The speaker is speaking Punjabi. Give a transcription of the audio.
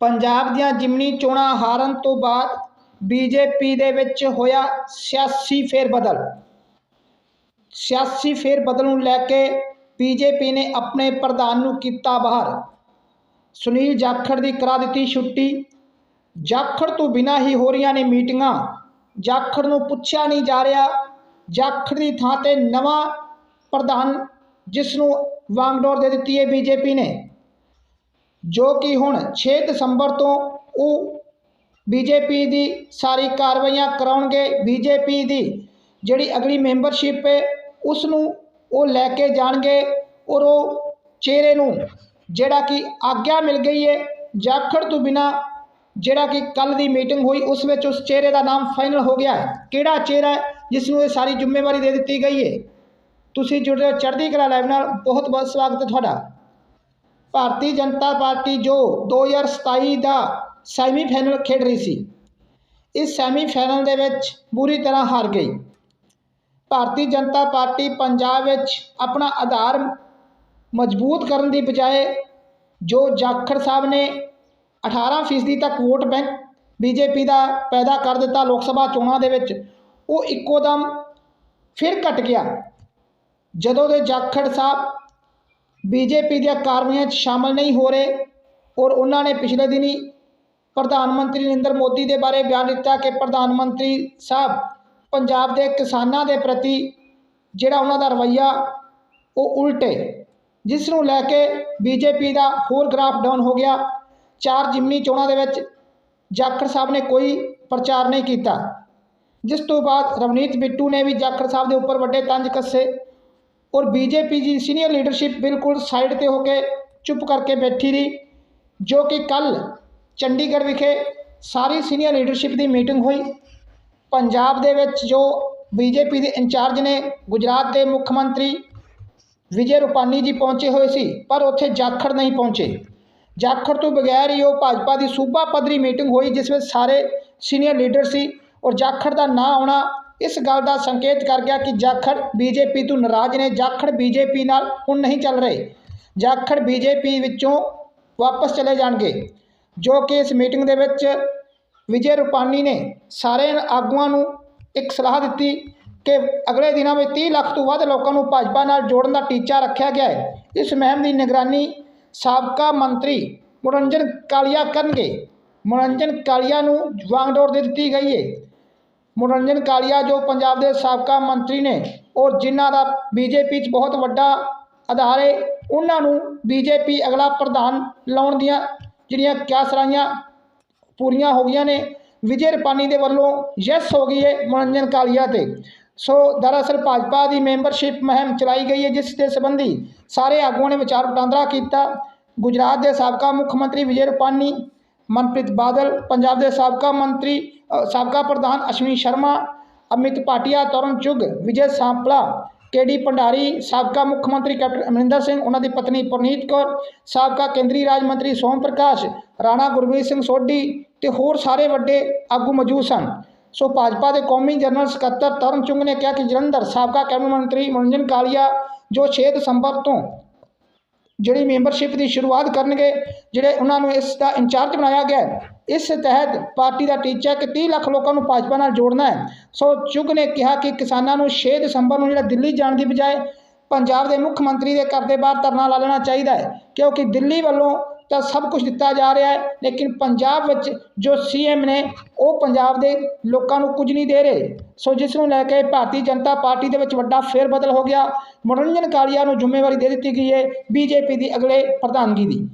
ਪੰਜਾਬ ਦੀਆਂ ਜਿਮਨੀ ਚੋਣਾਂ ਹਾਰਨ ਤੋਂ ਬਾਅਦ ਬੀਜੇਪੀ ਦੇ ਵਿੱਚ ਹੋਇਆ ਸਿਆਸੀ ਫੇਰਬਦਲ। ਸਿਆਸੀ ਫੇਰਬਦਲ ਨੂੰ ਲੈ ਕੇ ਬੀਜੇਪੀ ਨੇ ਆਪਣੇ ਪ੍ਰਧਾਨ ਨੂੰ ਕੀਤਾ ਬਾਹਰ। ਸੁਨੀਲ ਜਾਖੜ ਦੀ ਕਰਾ ਦਿੱਤੀ ਛੁੱਟੀ। ਜਾਖੜ ਤੋਂ ਬਿਨਾਂ ਹੀ ਹੋ ਰਹੀਆਂ ਨੇ ਮੀਟਿੰਗਾਂ। ਜਾਖੜ ਨੂੰ ਪੁੱਛਿਆ ਨਹੀਂ ਜਾ ਰਿਹਾ। ਜਾਖੜ ਦੀ ਥਾਂ ਤੇ ਨਵਾਂ ਪ੍ਰਧਾਨ ਜਿਸ ਨੂੰ ਵਾਂਗਡੋਰ ਦੇ ਦਿੱਤੀ ਹੈ ਬੀਜੇਪੀ ਨੇ। ਜੋ ਕਿ ਹੁਣ 6 ਦਸੰਬਰ ਤੋਂ ਉਹ ਬੀਜੇਪੀ ਦੀ ਸਾਰੀ ਕਾਰਵਾਈਆਂ ਕਰਾਉਣਗੇ। ਬੀਜੇਪੀ ਦੀ ਜਿਹੜੀ ਅਗਲੀ ਮੈਂਬਰਸ਼ਿਪ ਹੈ ਉਸ ਨੂੰ ਉਹ ਲੈ ਕੇ ਜਾਣਗੇ ਔਰ ਉਹ ਚਿਹਰੇ ਨੂੰ ਜਿਹੜਾ ਕਿ ਆਗਿਆ ਮਿਲ ਗਈ ਹੈ, ਜਾਖੜ ਤੋਂ ਬਿਨਾ ਜਿਹੜਾ ਕਿ ਕੱਲ ਦੀ ਮੀਟਿੰਗ ਹੋਈ, ਉਸ ਵਿੱਚ ਉਸ ਚਿਹਰੇ ਦਾ ਨਾਮ ਫਾਈਨਲ ਹੋ ਗਿਆ ਹੈ। ਕਿਹੜਾ ਚਿਹਰਾ ਹੈ ਜਿਸ ਨੂੰ ਇਹ ਸਾਰੀ ਜ਼ਿੰਮੇਵਾਰੀ ਦੇ ਦਿੱਤੀ ਗਈ ਹੈ? ਤੁਸੀਂ ਜੁੜ ਰਹੇ ਹੋ ਚੜ੍ਹਦੀ ਕਲਾ ਲਾਈਵ ਨਾਲ। ਬਹੁਤ ਬਹੁਤ ਸਵਾਗਤ ਹੈ ਤੁਹਾਡਾ। ਭਾਰਤੀ ਜਨਤਾ ਪਾਰਟੀ ਜੋ 2027 ਦਾ ਸੈਮੀਫਾਈਨਲ ਖੇਡ ਰਹੀ ਸੀ, ਇਸ ਸੈਮੀਫਾਈਨਲ ਦੇ ਵਿੱਚ ਬੁਰੀ ਤਰ੍ਹਾਂ ਹਾਰ ਗਈ। ਭਾਰਤੀ ਜਨਤਾ ਪਾਰਟੀ ਪੰਜਾਬ ਵਿੱਚ ਆਪਣਾ ਆਧਾਰ ਮਜ਼ਬੂਤ ਕਰਨ ਦੀ ਬਜਾਏ ਜੋ ਜਾਖੜ ਸਾਹਿਬ ਨੇ 18 ਫੀਸਦੀ ਤੱਕ ਵੋਟ ਬੈਂਕ ਬੀਜੇਪੀ ਦਾ ਪੈਦਾ ਕਰ ਦਿੱਤਾ ਲੋਕ ਸਭਾ ਚੋਣਾਂ ਦੇ ਵਿੱਚ, ਉਹ ਇੱਕੋ ਦਮ ਫਿਰ ਘਟ ਗਿਆ। ਜਦੋਂ ਦੇ ਜਾਖੜ ਸਾਹਿਬ ਬੀਜੇਪੀ ਦੀਆਂ ਕਾਰਵਾਈਆਂ 'ਚ ਸ਼ਾਮਲ ਨਹੀਂ ਹੋ ਰਹੇ ਔਰ ਉਹਨਾਂ ਨੇ ਪਿਛਲੇ ਦਿਨੀ ਪ੍ਰਧਾਨ ਮੰਤਰੀ ਨਰਿੰਦਰ ਮੋਦੀ ਦੇ ਬਾਰੇ ਬਿਆਨ ਦਿੱਤਾ ਕਿ ਪ੍ਰਧਾਨ ਮੰਤਰੀ ਸਾਹਿਬ ਪੰਜਾਬ ਦੇ ਕਿਸਾਨਾਂ ਦੇ ਪ੍ਰਤੀ ਜਿਹੜਾ ਉਹਨਾਂ ਦਾ ਰਵੱਈਆ, ਉਹ ਉਲਟੇ। ਜਿਸ ਨੂੰ ਲੈ ਕੇ ਬੀਜੇਪੀ ਦਾ ਹੋਰ ਗ੍ਰਾਫ ਡਾਊਨ ਹੋ ਗਿਆ। ਚਾਰ ਜਿਮਨੀ ਚੋਣਾਂ ਦੇ ਵਿੱਚ ਜਾਖੜ ਸਾਹਿਬ ਨੇ ਕੋਈ ਪ੍ਰਚਾਰ ਨਹੀਂ ਕੀਤਾ। ਜਿਸ ਤੋਂ ਬਾਅਦ ਰਵਨੀਤ ਬਿੱਟੂ ਨੇ ਵੀ ਜਾਖੜ ਸਾਹਿਬ ਦੇ ਉੱਪਰ ਵੱਡੇ ਤੰਜ ਕੱਸੇ। ਔਰ ਬੀਜੇਪੀ ਦੀ ਸੀਨੀਅਰ ਲੀਡਰਸ਼ਿਪ ਬਿਲਕੁਲ ਸਾਈਡ ਤੇ ਹੋ ਕੇ ਚੁੱਪ ਕਰਕੇ ਬੈਠੀ ਰਹੀ, ਜੋ ਕਿ ਕੱਲ ਚੰਡੀਗੜ੍ਹ ਵਿਖੇ ਸਾਰੀ ਸੀਨੀਅਰ ਲੀਡਰਸ਼ਿਪ ਦੀ ਮੀਟਿੰਗ ਹੋਈ। ਪੰਜਾਬ ਦੇ ਵਿੱਚ ਜੋ ਬੀਜੇਪੀ ਦੇ ਇੰਚਾਰਜ ਨੇ ਗੁਜਰਾਤ ਦੇ ਮੁੱਖ ਮੰਤਰੀ ਵਿਜੇ ਰੂਪਾਨੀ ਜੀ ਪਹੁੰਚੇ ਹੋਏ ਸੀ, ਪਰ ਉੱਥੇ ਜਾਖੜ ਨਹੀਂ ਪਹੁੰਚੇ। ਜਾਖੜ ਤੋਂ ਬਗੈਰ ਹੀ ਉਹ ਭਾਜਪਾ ਦੀ ਸੂਬਾ ਪੱਧਰੀ ਮੀਟਿੰਗ ਹੋਈ, ਜਿਸ ਵਿੱਚ ਸਾਰੇ ਸੀਨੀਅਰ ਲੀਡਰ ਸੀ ਔਰ ਜਾਖੜ ਦਾ ਨਾਂ ਆਉਣਾ ਇਸ ਗੱਲ ਦਾ ਸੰਕੇਤ ਕਰ ਗਿਆ ਕਿ ਜਾਖੜ ਬੀਜੇਪੀ ਤੋਂ ਨਾਰਾਜ਼ ਨੇ। ਜਾਖੜ ਬੀਜੇਪੀ ਨਾਲ ਹੁਣ ਨਹੀਂ ਚੱਲ ਰਹੇ। ਜਾਖੜ ਬੀਜੇਪੀ ਵਿੱਚੋਂ ਵਾਪਸ ਚਲੇ ਜਾਣਗੇ, ਜੋ ਕਿ ਇਸ ਮੀਟਿੰਗ ਦੇ ਵਿੱਚ ਵਿਜੇ ਰੂਪਾਨੀ ਨੇ ਸਾਰੇ ਆਗੂਆਂ ਨੂੰ ਇੱਕ ਸਲਾਹ ਦਿੱਤੀ ਕਿ ਅਗਲੇ ਦਿਨਾਂ ਵਿੱਚ 30 ਲੱਖ ਤੋਂ ਵੱਧ ਲੋਕਾਂ ਨੂੰ ਭਾਜਪਾ ਨਾਲ ਜੋੜਨ ਦਾ ਟੀਚਾ ਰੱਖਿਆ ਗਿਆ ਹੈ। ਇਸ ਮੁਹਿੰਮ ਦੀ ਨਿਗਰਾਨੀ ਸਾਬਕਾ ਮੰਤਰੀ ਮਨੋਰੰਜਨ ਕਾਲੀਆ ਕਰਨਗੇ। ਮਨੋਰੰਜਨ ਕਾਲੀਆ ਨੂੰ ਵਾਂਗਡੋਰ ਦੇ ਦਿੱਤੀ ਗਈ ਹੈ। ਮਨੋਰੰਜਨ ਕਾਲੀਆ ਜੋ ਪੰਜਾਬ ਦੇ ਸਾਬਕਾ ਮੰਤਰੀ ਨੇ ਔਰ ਜਿਨ੍ਹਾਂ ਦਾ ਬੀਜੇਪੀ 'ਚ ਬਹੁਤ ਵੱਡਾ ਆਧਾਰ ਹੈ ਉਹਨਾਂ ਨੂੰ ਬੀਜੇਪੀ ਅਗਲਾ ਪ੍ਰਧਾਨ ਲਾਉਣ ਦੀਆਂ ਜਿਹੜੀਆਂ ਕਿਆਸਰਾਈਆਂ ਪੂਰੀਆਂ ਹੋ ਗਈਆਂ ਨੇ, ਵਿਜੇ ਰਪਾਨੀ ਦੇ ਵੱਲੋਂ ਯੈਸ ਹੋ ਗਈ ਹੈ ਮਨੋਰੰਜਨ ਕਾਲੀਆ ਤੇ। ਸੋ ਦਰਅਸਲ ਭਾਜਪਾ ਦੀ ਮੈਂਬਰਸ਼ਿਪ ਮੁਹਿੰਮ ਚਲਾਈ ਗਈ ਹੈ ਜਿਸ ਦੇ ਸੰਬੰਧੀ ਸਾਰੇ ਆਗੂਆਂ ਨੇ ਵਿਚਾਰ ਵਟਾਂਦਰਾ ਕੀਤਾ। ਗੁਜਰਾਤ ਦੇ ਸਾਬਕਾ ਮੁੱਖ ਮੰਤਰੀ ਵਿਜੇ ਰੂਪਾਨੀ, ਮਨਪ੍ਰੀਤ ਬਾਦਲ, ਪੰਜਾਬ ਦੇ ਸਾਬਕਾ ਮੰਤਰੀ ਸਾਬਕਾ ਪ੍ਰਧਾਨ ਅਸ਼ਵਨੀ ਸ਼ਰਮਾ, ਅਮਿਤ ਭਾਟੀਆ, ਤਰਨ ਚੁੱਗ, ਵਿਜੇ ਸਾਂਪਲਾ ਕੇਡੀ ਭੰਡਾਰੀ, ਸਾਬਕਾ ਮੁੱਖ ਮੰਤਰੀ ਕੈਪਟਨ ਅਮਰਿੰਦਰ ਸਿੰਘ, ਉਹਨਾਂ ਦੀ ਪਤਨੀ ਪ੍ਰਨੀਤ ਕੌਰ, ਸਾਬਕਾ ਕੇਂਦਰੀ ਰਾਜ ਮੰਤਰੀ ਸੋਮ ਪ੍ਰਕਾਸ਼, ਰਾਣਾ ਗੁਰਮੀਤ ਸਿੰਘ ਸੋਢੀ ਤੇ ਹੋਰ ਸਾਰੇ ਵੱਡੇ ਆਗੂ ਮੌਜੂਦ ਸਨ। ਸੋ ਭਾਜਪਾ ਦੇ ਕੌਮੀ ਜਨਰਲ ਸਕੱਤਰ ਤਰਨ ਚੁੰਗ ਨੇ ਕਿਹਾ ਕਿ ਜਲੰਧਰ ਸਾਬਕਾ ਕੈਬਨਿਟ ਮੰਤਰੀ ਮਨੋਰੰਜਨ ਕਾਲੀਆ ਜੋ 6 ਦਸੰਬਰ ਤੋਂ ਜਿਹੜੀ ਮੈਂਬਰਸ਼ਿਪ ਦੀ ਸ਼ੁਰੂਆਤ ਕਰਨਗੇ, ਜਿਹੜੇ ਉਹਨਾਂ ਨੂੰ ਇਸ ਦਾ ਇੰਚਾਰਜ ਬਣਾਇਆ ਗਿਆ ਇਸ ਤਹਿਤ ਪਾਰਟੀ ਦਾ ਟੀਚਾ ਕਿ 30 ਲੱਖ ਲੋਕਾਂ ਨੂੰ ਭਾਜਪਾ ਨਾਲ ਜੋੜਨਾ ਹੈ। ਸੋ ਚੁੱਗ ਨੇ ਕਿਹਾ ਕਿ ਕਿਸਾਨਾਂ ਨੂੰ 6 ਦਸੰਬਰ ਨੂੰ ਜਿਹੜਾ ਦਿੱਲੀ ਜਾਣ ਦੀ ਬਜਾਏ ਪੰਜਾਬ ਦੇ ਮੁੱਖ ਮੰਤਰੀ ਦੇ ਘਰ ਦੇ ਬਾਹਰ ਧਰਨਾ ਲਾ ਲੈਣਾ ਚਾਹੀਦਾ ਹੈ। ਕਿਉਂਕਿ ਦਿੱਲੀ ਵੱਲੋਂ ਤਾਂ ਸਭ ਕੁਝ ਦਿੱਤਾ ਜਾ ਰਿਹਾ ਹੈ, ਲੇਕਿਨ ਪੰਜਾਬ ਵਿੱਚ ਜੋ ਸੀਐਮ ਨੇ, ਉਹ ਪੰਜਾਬ ਦੇ ਲੋਕਾਂ ਨੂੰ ਕੁਝ ਨਹੀਂ ਦੇ ਰਹੇ। ਸੋ ਜਿਸ ਨੂੰ ਲੈ ਕੇ ਭਾਰਤੀ ਜਨਤਾ ਪਾਰਟੀ ਦੇ ਵਿੱਚ ਵੱਡਾ ਫੇਰ ਬਦਲ ਹੋ ਗਿਆ। ਮਨੋਰੰਜਨ ਕਾਲੀਆ ਨੂੰ ਜ਼ਿੰਮੇਵਾਰੀ ਦੇ ਦਿੱਤੀ ਗਈ ਹੈ ਬੀਜੇਪੀ ਦੀ ਅਗਲੇ ਪ੍ਰਧਾਨਗੀ ਦੀ।